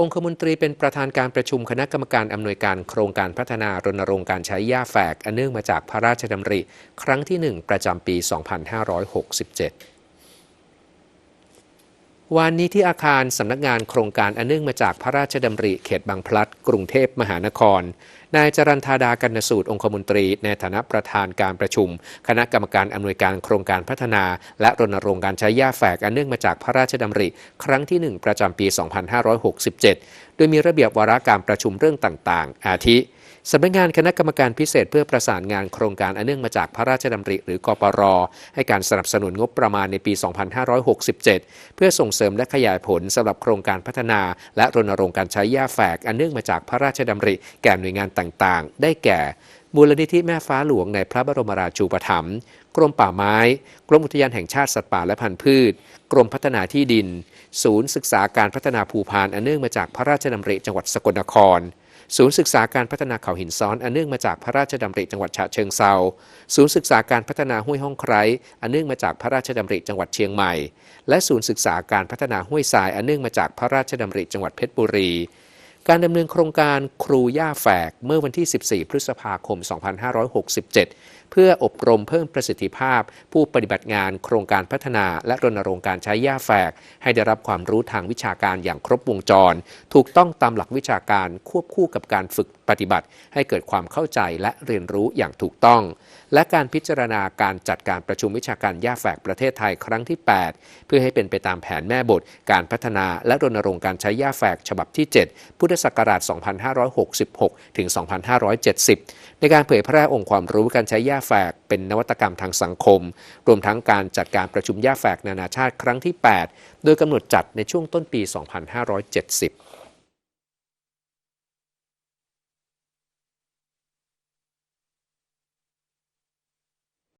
องคมนตรีเป็นประธานการประชุมคณะกรรมการอำนวยการโครงการพัฒนารณรงค์การใช้หญ้าแฝกอันเนื่องมาจากพระราชดำริ ครั้งที่ 1 ประจำปี 2567 วันนี้ที่อาคารสำนักงานโครงการอันเนื่องมาจากพระราชดำริเขตบางพลัด กรุงเทพมหานคร นายจรันธาดากันสูตรองคมนตรี ในฐานะประธานการประชุม คณะกรรมการอำนวยการโครงการพัฒนา และรณรงค์การใช้หญ้าแฝกอันเนื่องมาจากพระราชดำริ ครั้งที่ 1 ประจำปี 2567 โดยมีระเบียบวาระการประชุมเรื่องต่าง ๆ อาทิ สำนักงานคณะกรรมการพิเศษเพื่อประสานงานโครงการอันเนื่องมาจากพระราชดำริ หรือกปร ให้การสนับสนุนงบประมาณในปี 2567 เพื่อส่งเสริมและขยายผลสำหรับโครงการพัฒนา และรณรงค์การใช้หญ้าแฝก อันเนื่องมาจากพระราชดำริ แก่หน่วยงานต่างๆ ได้แก่มูลนิธิแม่ฟ้าหลวงในพระบรมราชูปถัมภ์กรมป่าไม้ กรมอุทยานแห่งชาติสัตว์ป่าและพันธุ์พืช กรมพัฒนาที่ดิน ศูนย์ศึกษาการพัฒนาภูพานอันเนื่องมาจากพระราชดำริจังหวัดสกลนคร ศูนย์ศึกษาการพัฒนาเขาหินซ้อนอันเนื่องมาจากพระราชดำริจังหวัดฉะเชิงเซาศูนย์ศึกษาการพัฒนาห้วยห้องไคร้อันเนื่องมาจากพระราชดำริจังหวัดเชียงใหม่ และศูนย์ศึกษาการพัฒนาห้วยทรายอันเนื่องมาจากพระราชดำริจังหวัดเพชรบุรี การดำเนินโครงการครูย่าแฝกเมื่อวันที่ 14 พฤษภาคม 2567 เพื่ออบรมเพิ่มประสิทธิภาพ ผู้ปฏิบัติงานโครงการพัฒนาและรณรงค์การใช้ย่าแฝก ให้ได้รับความรู้ทางวิชาการอย่างครบวงจร ถูกต้องตามหลักวิชาการควบคู่กับการฝึกปฏิบัติ ให้เกิดความเข้าใจและเรียนรู้อย่างถูกต้อง และการพิจารณาการจัดการประชุมวิชาการย่าแฝกประเทศไทยครั้งที่ 8 เพื่อให้เป็นไปตามแผนแม่บท การพัฒนาและรณรงค์การใช้ย่าแฝกฉบับที่ 7 พุทธศักราช 2566 ถึง 2570 ในการเผยแพร่องค์ความรู้การใช้ย่าแฝกเป็นนวัตกรรมทางสังคม รวมทั้งการจัดการประชุมย่าแฝกนานาชาติครั้งที่ 8 โดยกำหนดจัดในช่วงต้นปี 2570